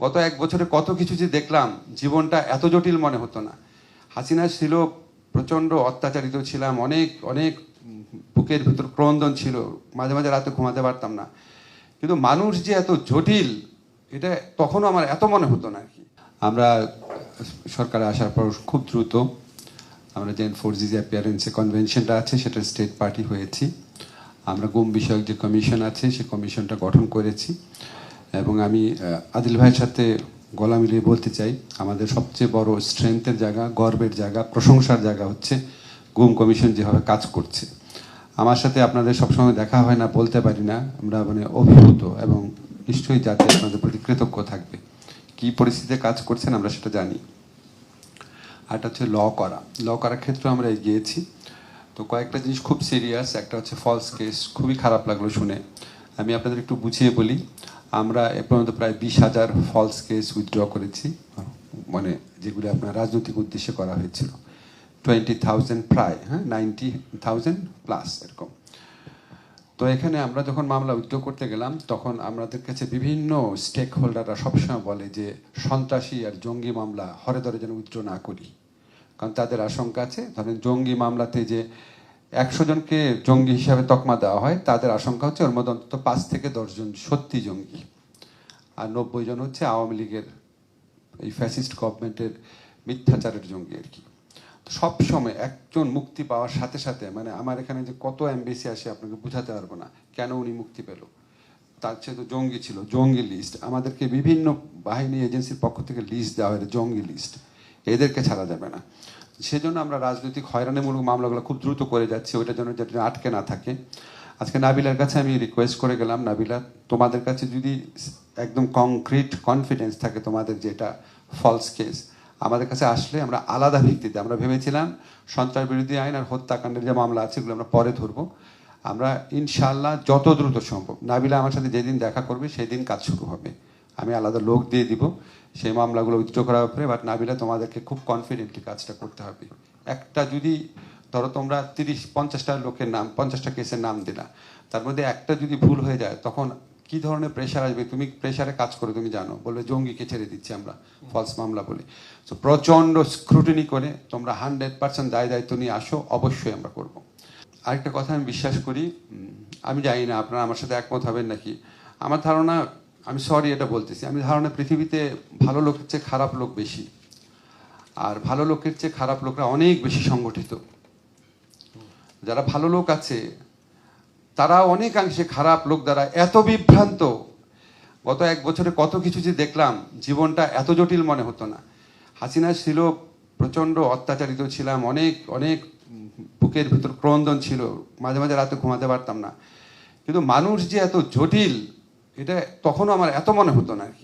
গত এক বছরে কত কিছু যে দেখলাম, জীবনটা এত জটিল মনে হতো না। হাসিনা ছিল প্রচণ্ড অত্যাচারিত ছিলাম, অনেক অনেক বুকের ভিতর ক্রন্দন ছিল, মাঝে মাঝে রাতে ঘুমাতে পারতাম না। কিন্তু মানুষ যে এত জটিল, এটা তখনও আমার এত মনে হতো না আর কি। আমরা সরকারে আসার পর খুব দ্রুত আমরা যে ফোর্সিস অ্যাপিয়ারেন্সে কনভেনশনটা আছে, সেটা স্টেট পার্টি হয়েছি। আমরা গুম বিষয়ক যে কমিশন আছে সেই কমিশনটা গঠন করেছি। এবং আমি আদিল ভাইয়ের সাথে গলা মিলিয়ে বলতে চাই, আমাদের সবচেয়ে বড় স্ট্রেংথের জায়গা, গর্বের জায়গা, প্রশংসার জায়গা হচ্ছে গুম কমিশন যেভাবে কাজ করছে। আমার সাথে আপনাদের সবসময় দেখা হয় না, বলতে পারি না, আমরা মানে অভিভূত এবং নিশ্চয়ই যাতে আপনাদের প্রতি কৃতজ্ঞ থাকবে। কি পরিস্থিতিতে কাজ করছেন আমরা সেটা জানি। আরটা হচ্ছে ল করা। ল করার ক্ষেত্রে আমরা এগিয়েছি। তো কয়েকটা জিনিস খুব সিরিয়াস একটা হচ্ছে ফলস কেস খুবই খারাপ লাগল শুনে। আমি আপনাদের একটু বুঝিয়ে বলি। আমরা এ পর্যন্ত প্রায় বিশ হাজার ফলস কেস উইথড্র করেছি মানে যেগুলি আপনার রাজনৈতিক উদ্দেশ্যে করা হয়েছিল। টোয়েন্টি থাউজেন্ড প্রায় হ্যাঁ নাইনটি থাউজেন্ড প্লাস এরকম। তো এখানে আমরা যখন মামলা উদ্যোগ করতে গেলাম, তখন আমাদের কাছে বিভিন্ন স্টেক হোল্ডাররা সবসময় বলে যে, সন্ত্রাসী আর জঙ্গি মামলা হরে ধরে যেন উদ্র না করি। কারণ তাদের আশঙ্কা আছে, ধরেন জঙ্গি মামলাতে যে একশো জনকে জঙ্গি হিসাবে তকমা দেওয়া হয়, তাদের আশঙ্কা হচ্ছে ওর মধ্যে অন্তত পাঁচ থেকে দশজন সত্যি জঙ্গি। আর নব্বই জন হচ্ছে আওয়ামী লীগের এই ফ্যাসিস্ট গভর্নমেন্টের মিথ্যাচারের জঙ্গি আর কি। সব সময় একজন মুক্তি পাওয়ার সাথে সাথে মানে আমার এখানে যে কত এমবেসি আসে আপনাকে বোঝাতে পারব না, কেন উনি মুক্তি পেল? তার চেয়ে তো জঙ্গি ছিল, জঙ্গি লিস্ট আমাদেরকে বিভিন্ন বাহিনী এজেন্সির পক্ষ থেকে লিস্ট দেওয়া হয় জঙ্গি লিস্ট এদেরকে ছাড়া যাবে না। সেজন্য আমরা রাজনৈতিক হয়রানিমূলক মামলাগুলো খুব দ্রুত করে যাচ্ছি, ওইটার জন্য যাতে আটকে না থাকে। আজকে নাবিলার কাছে আমি রিকোয়েস্ট করে গেলাম, নাবিলা, তোমাদের কাছে যদি একদম কংক্রিট কনফিডেন্স থাকে তোমাদের যেটা ফলস কেস আমাদের কাছে আসলে আমরা আলাদা ভিত্তিতে, আমরা ভেবেছিলাম সন্ত্রাস বিরোধী আইন আর হত্যাকাণ্ডের যে মামলা আছে এগুলো আমরা পরে ধরবো। আমরা ইনশাল্লাহ যত দ্রুত সম্ভব, নাবিলা আমার সাথে যেদিন দেখা করবে সেই দিন কাজ শুরু হবে। আমি আলাদা লোক দিয়ে দিব সেই মামলাগুলো উইথড্র করার ব্যাপারে বাট নাবিলা তোমাদেরকে খুব কনফিডেন্টলি কাজটা করতে হবে। একটা যদি ধরো তোমরা তিরিশ, পঞ্চাশটা লোকের নাম, পঞ্চাশটা কেসের নাম দিলা। তার মধ্যে একটা যদি ভুল হয়ে যায়, তখন কি ধরনের প্রেশার আসবে? তুমি প্রেশারে কাজ করে, তুমি জানো। বলবে জঙ্গিকে ছেড়ে দিচ্ছি আমরা ফলস মামলা বলে। তো প্রচণ্ড স্ক্রুটিনি করে তোমরা হান্ড্রেড পার্সেন্ট দায় দায়িত্ব নিয়ে আসো, অবশ্যই আমরা করব। আরেকটা কথা আমি বিশ্বাস করি আমি জানি না, আপনারা আমার সাথে একমত হবেন নাকি? আমার ধারণা, আমি সরি এটা বলতেছি, আমি ধারণা পৃথিবীতে ভালো লোকের চেয়ে খারাপ লোক বেশি। আর ভালো লোকের চেয়ে খারাপ লোকরা অনেক বেশি সংগঠিত। যারা ভালো লোক আছে, তারা অনেকাংশে খারাপ লোক দ্বারা এত বিভ্রান্ত। গত এক বছরে কত কিছু যে দেখলাম, জীবনটা এত জটিল মনে হতো না। হাসিনা ছিল প্রচণ্ড অত্যাচারিত ছিলাম, অনেক অনেক বুকের ভিতর ক্রন্দন ছিল, মাঝে মাঝে রাতে ঘুমাতে পারতাম না। কিন্তু মানুষ যে এত জটিল, এটা তখনও আমার এত মনে হতো না আর কি।